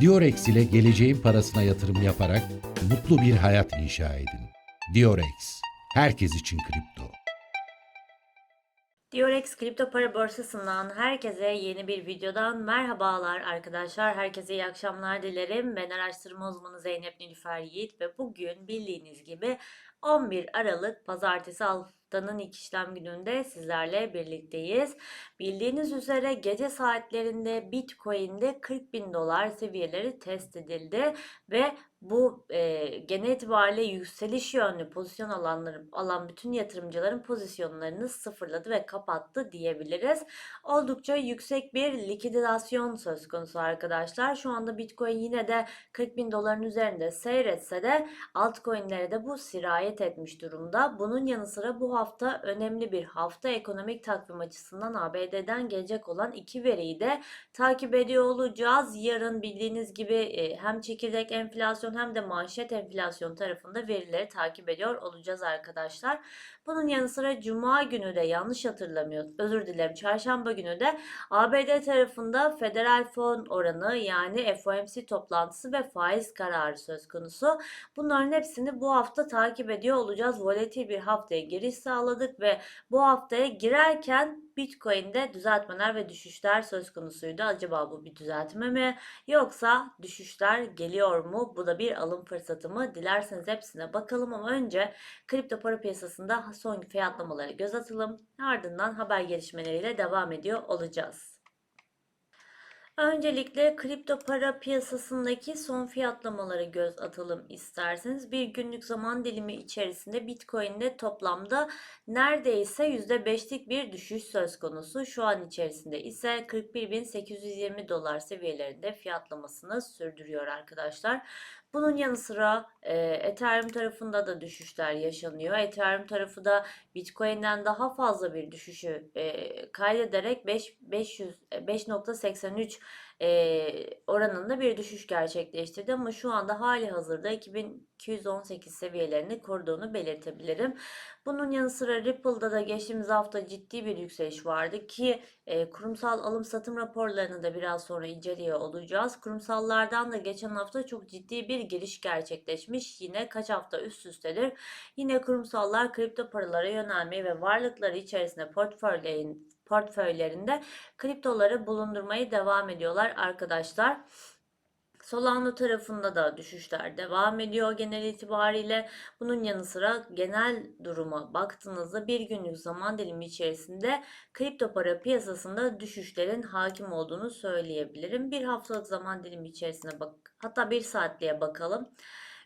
Diorex ile geleceğin parasına yatırım yaparak mutlu bir hayat inşa edin. Diorex, herkes için kripto. Diorex kripto para borsasından herkese yeni bir videodan merhabalar arkadaşlar. Herkese iyi akşamlar dilerim. Ben araştırma uzmanı Zeynep Nilüfer Yiğit ve bugün bildiğiniz gibi 11 Aralık Pazartesi haftanın ilk işlem gününde sizlerle birlikteyiz. Bildiğiniz üzere gece saatlerinde Bitcoin'de 40 bin dolar seviyeleri test edildi ve bu e, genel itibariyle yükseliş yönlü pozisyon alanları alan bütün yatırımcıların pozisyonlarını sıfırladı ve kapattı diyebiliriz. Oldukça yüksek bir likidasyon söz konusu arkadaşlar. Şu anda Bitcoin yine de 40 bin doların üzerinde seyretse de altcoin'lere de bu sirayet etmiş durumda. Bunun yanı sıra bu hafta önemli bir hafta ekonomik takvim açısından ABD'den gelecek olan iki veriyi de takip ediyor olacağız. Yarın bildiğiniz gibi e, hem çekirdek enflasyon hem de manşet enflasyon tarafında verileri takip ediyor olacağız arkadaşlar. Bunun yanı sıra Cuma günü de yanlış hatırlamıyorum özür dilerim Çarşamba günü de ABD tarafında federal fon oranı yani FOMC toplantısı ve faiz kararı söz konusu. Bunların hepsini bu hafta takip ediyor olacağız. Volatil bir haftaya giriş sağladık ve bu haftaya girerken Bitcoin'de düzeltmeler ve düşüşler söz konusuydu. Acaba bu bir düzeltme mi yoksa düşüşler geliyor mu? Bu da bir alım fırsatı mı? Dilerseniz hepsine bakalım ama önce kripto para piyasasında son fiyatlamalara göz atalım. Ardından haber gelişmeleriyle devam ediyor olacağız. Öncelikle kripto para piyasasındaki son fiyatlamalara göz atalım isterseniz. Bir günlük zaman dilimi içerisinde Bitcoin'de toplamda neredeyse %5'lik bir düşüş söz konusu. Şu an içerisinde ise 41.820 dolar seviyelerinde fiyatlamasını sürdürüyor arkadaşlar. Bunun yanı sıra e, Ethereum tarafında da düşüşler yaşanıyor. Ethereum tarafı da Bitcoin'den daha fazla bir düşüşü e, kaydederek 5 500 5.83 e, oranında bir düşüş gerçekleştirdi ama şu anda hali hazırda 2218 seviyelerini koruduğunu belirtebilirim. Bunun yanı sıra Ripple'da da geçtiğimiz hafta ciddi bir yükseliş vardı ki e, kurumsal alım satım raporlarını da biraz sonra inceliyor olacağız. Kurumsallardan da geçen hafta çok ciddi bir giriş gerçekleşmiş. Yine kaç hafta üst üstedir. Yine kurumsallar kripto paralara yönelmeyi ve varlıkları içerisinde portföylerin portföylerinde kriptoları bulundurmayı devam ediyorlar arkadaşlar. Solano tarafında da düşüşler devam ediyor genel itibariyle. Bunun yanı sıra genel duruma baktığınızda bir günlük zaman dilimi içerisinde kripto para piyasasında düşüşlerin hakim olduğunu söyleyebilirim. Bir haftalık zaman dilimi içerisinde bak hatta bir saatliğe bakalım.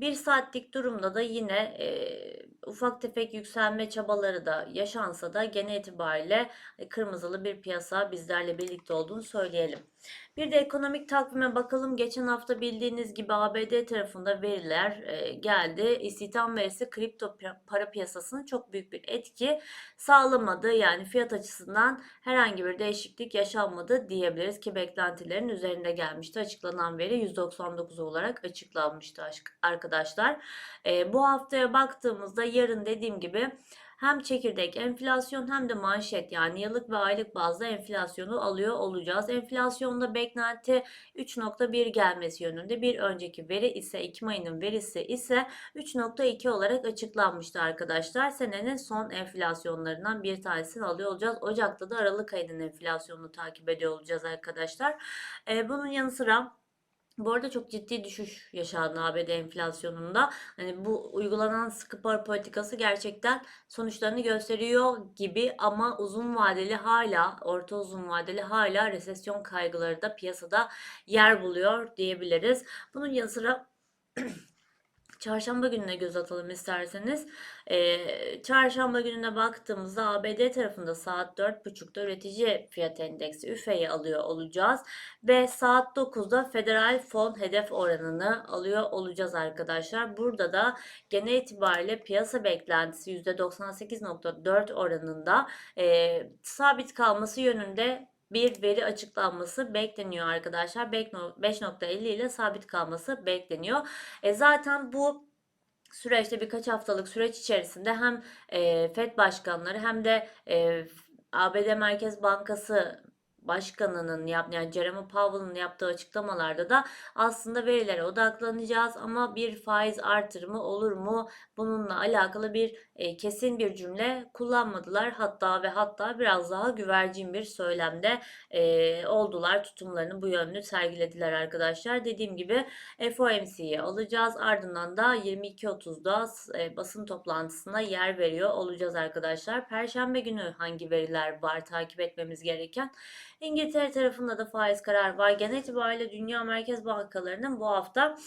Bir saatlik durumda da yine e, ufak tefek yükselme çabaları da yaşansa da genel itibariyle e, kırmızılı bir piyasa bizlerle birlikte olduğunu söyleyelim. Bir de ekonomik takvime bakalım. Geçen hafta bildiğiniz gibi ABD tarafında veriler e, geldi. İstihdam verisi kripto para piyasasının çok büyük bir etki sağlamadı. Yani fiyat açısından herhangi bir değişiklik yaşanmadı diyebiliriz ki beklentilerin üzerinde gelmişti. Açıklanan veri 199 olarak açıklanmıştı arkadaşlar. E, bu haftaya baktığımızda yarın dediğim gibi hem çekirdek enflasyon hem de manşet yani yıllık ve aylık bazda enflasyonu alıyor olacağız. Enflasyonda beklenti 3.1 gelmesi yönünde. Bir önceki veri ise Ekim ayının verisi ise 3.2 olarak açıklanmıştı arkadaşlar. Senenin son enflasyonlarından bir tanesini alıyor olacağız. Ocak'ta da Aralık ayının enflasyonunu takip ediyor olacağız arkadaşlar. Bunun yanı sıra bu arada çok ciddi düşüş yaşandı ABD enflasyonunda. Hani bu uygulanan sıkı para politikası gerçekten sonuçlarını gösteriyor gibi ama uzun vadeli hala, orta uzun vadeli hala resesyon kaygıları da piyasada yer buluyor diyebiliriz. Bunun yanı sıra Çarşamba gününe göz atalım isterseniz. Ee, çarşamba gününe baktığımızda ABD tarafında saat 4.30'da üretici fiyat endeksi üfeyi alıyor olacağız. Ve saat 9'da federal fon hedef oranını alıyor olacağız arkadaşlar. Burada da genel itibariyle piyasa beklentisi %98.4 oranında e, sabit kalması yönünde bir veri açıklanması bekleniyor arkadaşlar. 5.50 ile sabit kalması bekleniyor. E zaten bu süreçte birkaç haftalık süreç içerisinde hem e, FED başkanları hem de e, ABD Merkez Bankası Başkanı'nın yani Jeremy Powell'ın yaptığı açıklamalarda da aslında verilere odaklanacağız ama bir faiz artırımı olur mu? Bununla alakalı bir e, kesin bir cümle kullanmadılar. Hatta ve hatta biraz daha güvercin bir söylemde e, oldular. Tutumlarını bu yönlü sergilediler arkadaşlar. Dediğim gibi FOMC'yi alacağız. Ardından da 22.30'da e, basın toplantısına yer veriyor olacağız arkadaşlar. Perşembe günü hangi veriler var takip etmemiz gereken? İngiltere tarafında da faiz kararı var. Genel itibariyle dünya merkez bankalarının bu hafta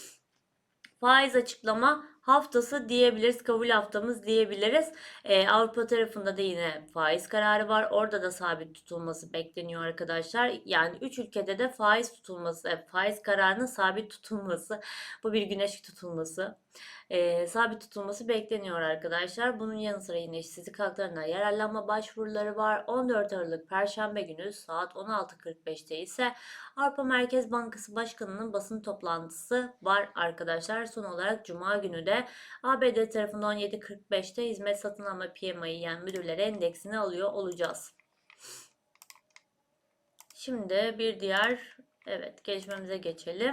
faiz açıklama haftası diyebiliriz. Kabul haftamız diyebiliriz. Ee, Avrupa tarafında da yine faiz kararı var. Orada da sabit tutulması bekleniyor arkadaşlar. Yani 3 ülkede de faiz tutulması, e, faiz kararının sabit tutulması. Bu bir güneş tutulması. Ee, sabit tutulması bekleniyor arkadaşlar. Bunun yanı sıra yine işsizlik haklarına yararlanma başvuruları var. 14 Aralık Perşembe günü saat 16.45'te ise Avrupa Merkez Bankası Başkanı'nın basın toplantısı var arkadaşlar. Son olarak Cuma günü de ABD tarafından 17.45'te hizmet satın alma PMI'yi yani müdürleri endeksini alıyor olacağız. Şimdi bir diğer evet gelişmemize geçelim.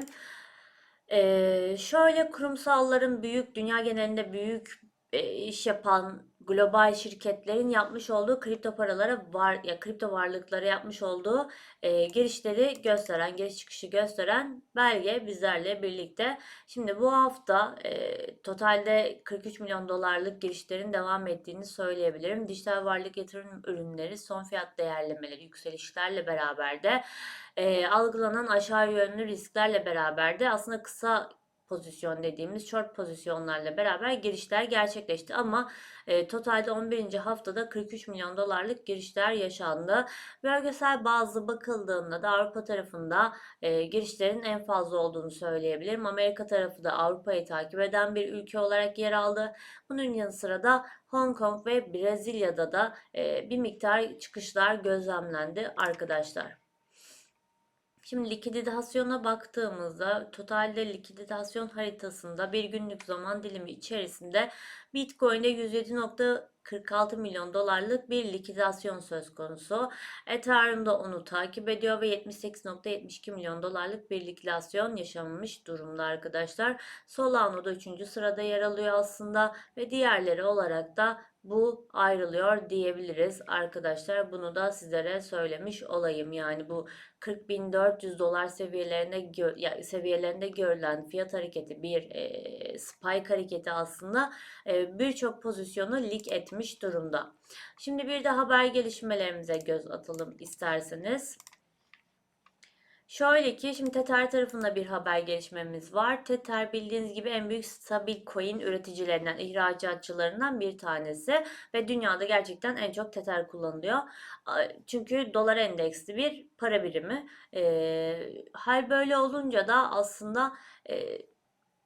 Ee, şöyle kurumsalların büyük dünya genelinde büyük e, iş yapan global şirketlerin yapmış olduğu kripto paralara var ya kripto varlıklara yapmış olduğu e, girişleri gösteren, giriş çıkışı gösteren belge bizlerle birlikte. Şimdi bu hafta e, totalde 43 milyon dolarlık girişlerin devam ettiğini söyleyebilirim. Dijital varlık yatırım ürünleri son fiyat değerlemeleri yükselişlerle beraber de e, algılanan aşağı yönlü risklerle beraber de aslında kısa pozisyon dediğimiz short pozisyonlarla beraber girişler gerçekleşti ama e, totalde 11. haftada 43 milyon dolarlık girişler yaşandı. Bölgesel bazı bakıldığında da Avrupa tarafında e, girişlerin en fazla olduğunu söyleyebilirim. Amerika tarafı da Avrupa'yı takip eden bir ülke olarak yer aldı. Bunun yanı sıra da Hong Kong ve Brezilya'da da e, bir miktar çıkışlar gözlemlendi arkadaşlar. Şimdi likiditasyona baktığımızda totalde likidasyon haritasında bir günlük zaman dilimi içerisinde Bitcoin'de 107.46 milyon dolarlık bir likidasyon söz konusu. Ethereum'da onu takip ediyor ve 78.72 milyon dolarlık bir likidasyon yaşanmış durumda arkadaşlar. Solano'da 3. sırada yer alıyor aslında ve diğerleri olarak da bu ayrılıyor diyebiliriz arkadaşlar. Bunu da sizlere söylemiş olayım. Yani bu 40.400 dolar seviyelerinde gö ya, seviyelerinde görülen fiyat hareketi bir e, spike hareketi aslında e, birçok pozisyonu lik etmiş durumda. Şimdi bir de haber gelişmelerimize göz atalım isterseniz. Şöyle ki şimdi Tether tarafında bir haber gelişmemiz var. Tether bildiğiniz gibi en büyük stabil coin üreticilerinden, ihracatçılarından bir tanesi ve dünyada gerçekten en çok Tether kullanılıyor. Çünkü dolar endeksli bir para birimi. E, hal böyle olunca da aslında e,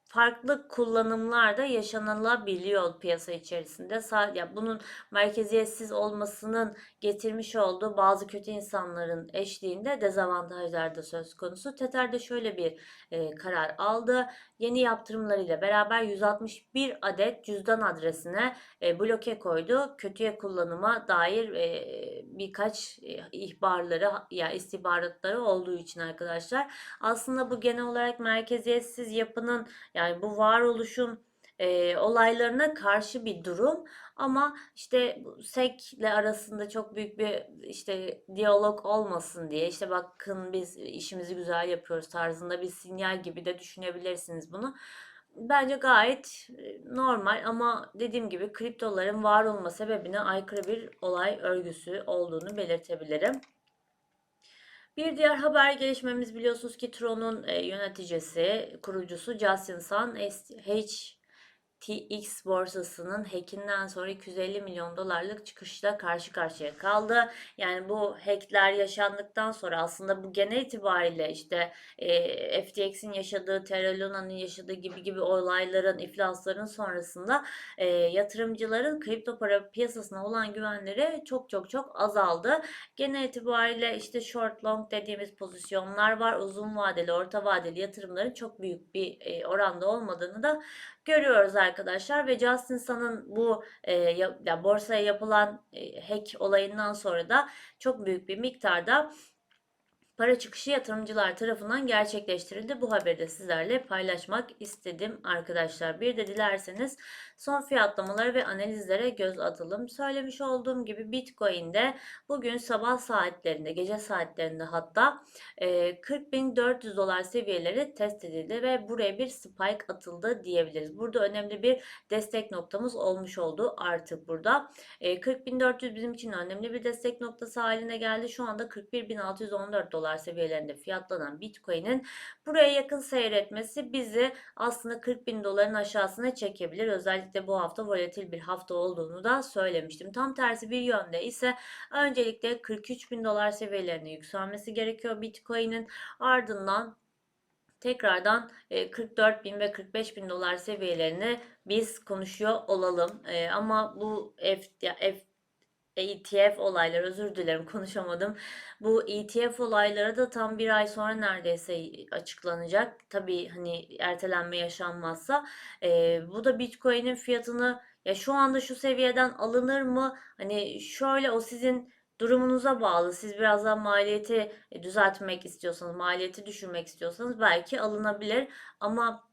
farklı kullanımlar da yaşanılabiliyor piyasa içerisinde. Ya bunun merkeziyetsiz olmasının getirmiş olduğu bazı kötü insanların eşliğinde dezavantajlar da söz konusu. Tether de şöyle bir e, karar aldı. Yeni yaptırımlarıyla beraber 161 adet cüzdan adresine e, bloke koydu. Kötüye kullanıma dair e, birkaç e, ihbarları ya yani istihbaratları olduğu için arkadaşlar. Aslında bu genel olarak merkeziyetsiz yapının yani bu varoluşun e, olaylarına karşı bir durum ama işte SEC ile arasında çok büyük bir işte diyalog olmasın diye işte bakın biz işimizi güzel yapıyoruz tarzında bir sinyal gibi de düşünebilirsiniz bunu. Bence gayet normal ama dediğim gibi kriptoların var olma sebebine aykırı bir olay örgüsü olduğunu belirtebilirim. Bir diğer haber gelişmemiz biliyorsunuz ki Tron'un yöneticisi, kurucusu Justin Sun H TX borsasının hackinden sonra 250 milyon dolarlık çıkışla karşı karşıya kaldı. Yani bu hackler yaşandıktan sonra aslında bu genel itibariyle işte e, FTX'in yaşadığı, Terra Luna'nın yaşadığı gibi gibi olayların, iflasların sonrasında e, yatırımcıların kripto para piyasasına olan güvenleri çok çok çok azaldı. Genel itibariyle işte short long dediğimiz pozisyonlar var. Uzun vadeli, orta vadeli yatırımların çok büyük bir e, oranda olmadığını da görüyoruz arkadaşlar ve Justin Sun'ın bu e, ya, borsaya yapılan e, hack olayından sonra da çok büyük bir miktarda para çıkışı yatırımcılar tarafından gerçekleştirildi. Bu haberi de sizlerle paylaşmak istedim arkadaşlar. Bir de dilerseniz son fiyatlamaları ve analizlere göz atalım. Söylemiş olduğum gibi Bitcoin'de bugün sabah saatlerinde, gece saatlerinde hatta e, 40.400 dolar seviyeleri test edildi ve buraya bir spike atıldı diyebiliriz. Burada önemli bir destek noktamız olmuş oldu artık burada. E, 40.400 bizim için önemli bir destek noktası haline geldi. Şu anda 41.614 dolar seviyelerinde fiyatlanan Bitcoin'in buraya yakın seyretmesi bizi aslında 40.000 doların aşağısına çekebilir. Özellikle bu hafta volatil bir hafta olduğunu da söylemiştim. Tam tersi bir yönde ise öncelikle 43.000 dolar seviyelerine yükselmesi gerekiyor Bitcoin'in. Ardından tekrardan 44 bin ve 45 bin dolar seviyelerini biz konuşuyor olalım. E, Ama bu F, F ETF olayları özür dilerim konuşamadım. Bu ETF olayları da tam bir ay sonra neredeyse açıklanacak. Tabii hani ertelenme yaşanmazsa. E, bu da Bitcoin'in fiyatını ya şu anda şu seviyeden alınır mı? Hani şöyle o sizin durumunuza bağlı. Siz biraz daha maliyeti e, düzeltmek istiyorsanız, maliyeti düşürmek istiyorsanız belki alınabilir. Ama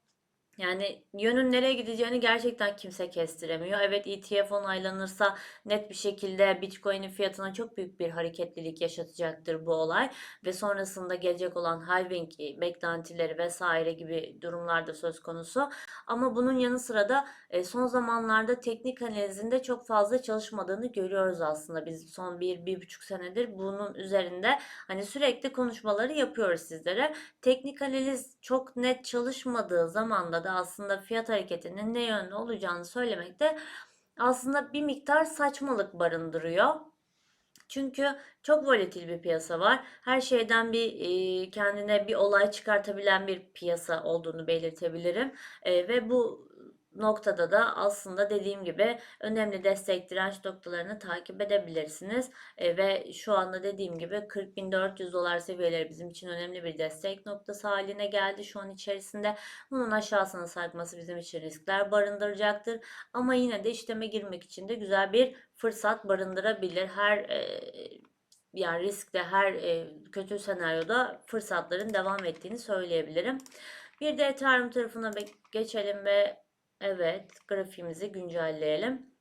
yani yönün nereye gideceğini gerçekten kimse kestiremiyor. Evet ETF onaylanırsa net bir şekilde Bitcoin'in fiyatına çok büyük bir hareketlilik yaşatacaktır bu olay ve sonrasında gelecek olan halving beklentileri vesaire gibi durumlarda söz konusu. Ama bunun yanı sıra da e, son zamanlarda teknik analizinde çok fazla çalışmadığını görüyoruz aslında. Biz son bir, bir buçuk senedir bunun üzerinde hani sürekli konuşmaları yapıyoruz sizlere. Teknik analiz çok net çalışmadığı zamanda da aslında fiyat hareketinin ne yönde olacağını söylemekte aslında bir miktar saçmalık barındırıyor. Çünkü çok volatil bir piyasa var. Her şeyden bir kendine bir olay çıkartabilen bir piyasa olduğunu belirtebilirim. Ve bu noktada da aslında dediğim gibi önemli destek direnç noktalarını takip edebilirsiniz. E, ve şu anda dediğim gibi 40.400 dolar seviyeleri bizim için önemli bir destek noktası haline geldi şu an içerisinde. Bunun aşağısına sarkması bizim için riskler barındıracaktır. Ama yine de işleme girmek için de güzel bir fırsat barındırabilir. Her e, yani riskte her e, kötü senaryoda fırsatların devam ettiğini söyleyebilirim. Bir de Ethereum tarafına geçelim ve Evet, grafiğimizi güncelleyelim.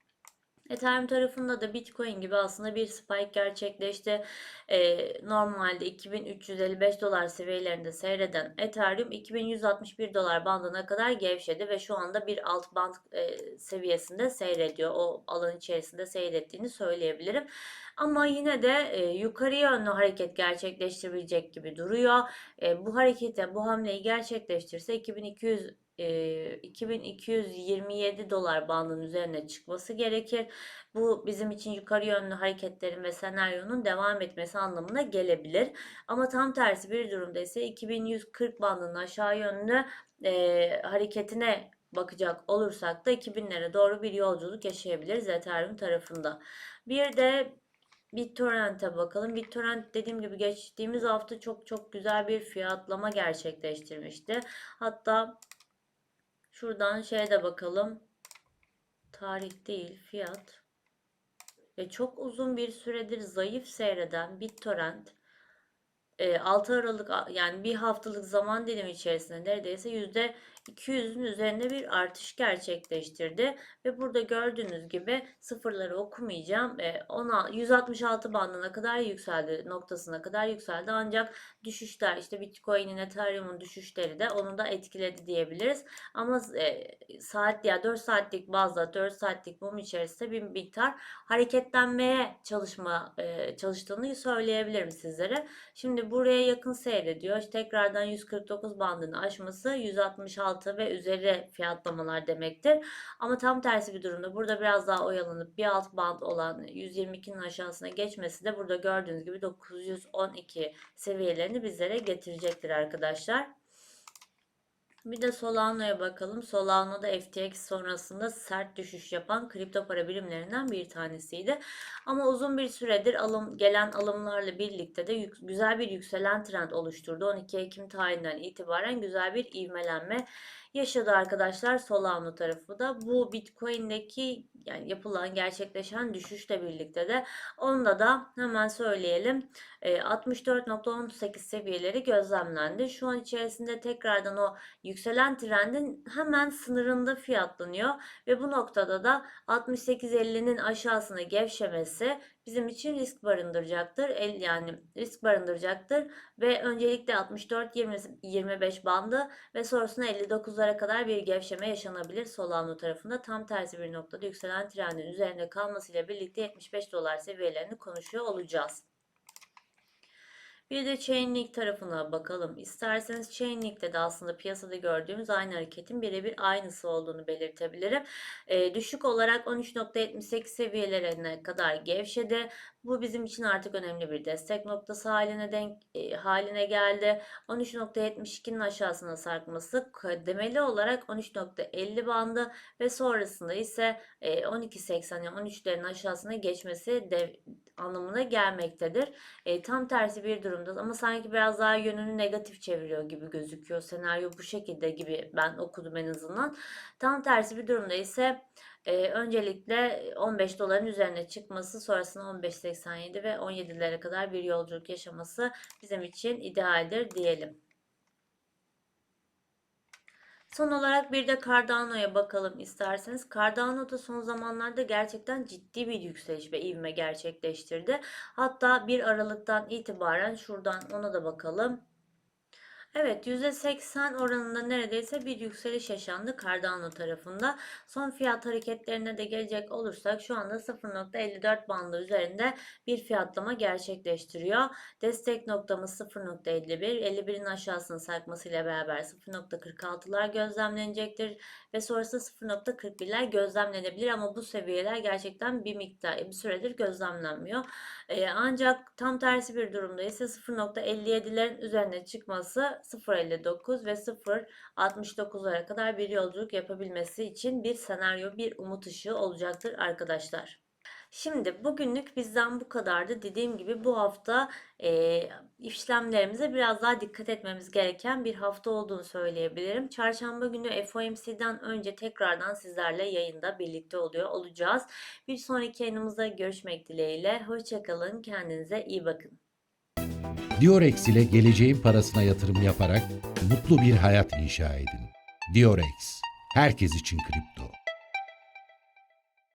Ethereum tarafında da Bitcoin gibi aslında bir spike gerçekleşti. Ee, normalde 2355 dolar seviyelerinde seyreden Ethereum 2161 dolar bandına kadar gevşedi ve şu anda bir alt band e, seviyesinde seyrediyor. O alan içerisinde seyrettiğini söyleyebilirim. Ama yine de e, yukarı yönlü hareket gerçekleştirebilecek gibi duruyor. E, bu harekete, bu hamleyi gerçekleştirse 2200 e, 2227 dolar bandının üzerine çıkması gerekir. Bu bizim için yukarı yönlü hareketlerin ve senaryonun devam etmesi anlamına gelebilir. Ama tam tersi bir durumda ise 2140 bandının aşağı yönlü e, hareketine bakacak olursak da 2000'lere doğru bir yolculuk yaşayabiliriz Ethereum tarafında. Bir de BitTorrent'e bakalım. BitTorrent dediğim gibi geçtiğimiz hafta çok çok güzel bir fiyatlama gerçekleştirmişti. Hatta şuradan şeye de bakalım. Tarih değil, fiyat. Ve çok uzun bir süredir zayıf seyreden BitTorrent 6 Aralık yani bir haftalık zaman dilimi içerisinde neredeyse yüzde 200'ün üzerinde bir artış gerçekleştirdi ve burada gördüğünüz gibi sıfırları okumayacağım. E, ona 166 bandına kadar yükseldi, noktasına kadar yükseldi. Ancak düşüşler işte Bitcoin'in, Ethereum'un düşüşleri de onu da etkiledi diyebiliriz. Ama e, saat ya 4 saatlik bazda 4 saatlik mum içerisinde bir miktar hareketlenmeye çalışma e, çalıştığını söyleyebilirim sizlere. Şimdi buraya yakın seyrediyor. İşte tekrardan 149 bandını aşması 166 altı ve üzeri fiyatlamalar demektir. Ama tam tersi bir durumda burada biraz daha oyalanıp bir alt band olan 122'nin aşağısına geçmesi de burada gördüğünüz gibi 912 seviyelerini bizlere getirecektir arkadaşlar. Bir de Solano'ya bakalım. Solano da FTX sonrasında sert düşüş yapan kripto para birimlerinden bir tanesiydi. Ama uzun bir süredir alım gelen alımlarla birlikte de yük- güzel bir yükselen trend oluşturdu. 12 Ekim tarihinden itibaren güzel bir ivmelenme yaşadı arkadaşlar Solano tarafı da. Bu Bitcoin'deki yani yapılan gerçekleşen düşüşle birlikte de onda da hemen söyleyelim. E, 64.18 seviyeleri gözlemlendi. Şu an içerisinde tekrardan o yükselen trendin hemen sınırında fiyatlanıyor ve bu noktada da 68.50'nin aşağısına gevşemesi bizim için risk barındıracaktır. El, yani risk barındıracaktır ve öncelikle 64-25 bandı ve sonrasında 59'lara kadar bir gevşeme yaşanabilir Solano tarafında. Tam tersi bir noktada yükselen trendin üzerinde kalmasıyla birlikte 75 dolar seviyelerini konuşuyor olacağız. Bir de Chainlink tarafına bakalım. İsterseniz Chainlink'te de aslında piyasada gördüğümüz aynı hareketin birebir aynısı olduğunu belirtebilirim. Ee, düşük olarak 13.78 seviyelerine kadar gevşedi. Bu bizim için artık önemli bir destek noktası haline denk e, haline geldi. 13.72'nin aşağısına sarkması kademeli olarak 13.50 bandı ve sonrasında ise e, 12.80 yani 13'lerin aşağısına geçmesi de anlamına gelmektedir. E, tam tersi bir durumda ama sanki biraz daha yönünü negatif çeviriyor gibi gözüküyor. Senaryo bu şekilde gibi ben okudum en azından. Tam tersi bir durumda ise e, öncelikle 15 doların üzerine çıkması sonrasında 15.87 ve 17'lere kadar bir yolculuk yaşaması bizim için idealdir diyelim. Son olarak bir de Cardano'ya bakalım isterseniz. Cardano da son zamanlarda gerçekten ciddi bir yükseliş ve ivme gerçekleştirdi. Hatta 1 Aralık'tan itibaren şuradan ona da bakalım. Evet %80 oranında neredeyse bir yükseliş yaşandı Cardano tarafında. Son fiyat hareketlerine de gelecek olursak şu anda 0.54 bandı üzerinde bir fiyatlama gerçekleştiriyor. Destek noktamız 0.51. 51'in aşağısını sarkmasıyla beraber 0.46'lar gözlemlenecektir ve sonrasında 0.41'ler gözlemlenebilir ama bu seviyeler gerçekten bir miktar bir süredir gözlemlenmiyor. Ee, ancak tam tersi bir durumda ise 0.57'lerin üzerine çıkması 0.59 ve 0.69'lara kadar bir yolculuk yapabilmesi için bir senaryo, bir umut ışığı olacaktır arkadaşlar. Şimdi bugünlük bizden bu kadardı. Dediğim gibi bu hafta e, işlemlerimize biraz daha dikkat etmemiz gereken bir hafta olduğunu söyleyebilirim. Çarşamba günü FOMC'den önce tekrardan sizlerle yayında birlikte oluyor olacağız. Bir sonraki yayınımızda görüşmek dileğiyle. Hoşçakalın. Kendinize iyi bakın. Diorex ile geleceğin parasına yatırım yaparak mutlu bir hayat inşa edin. Diorex, herkes için kripto.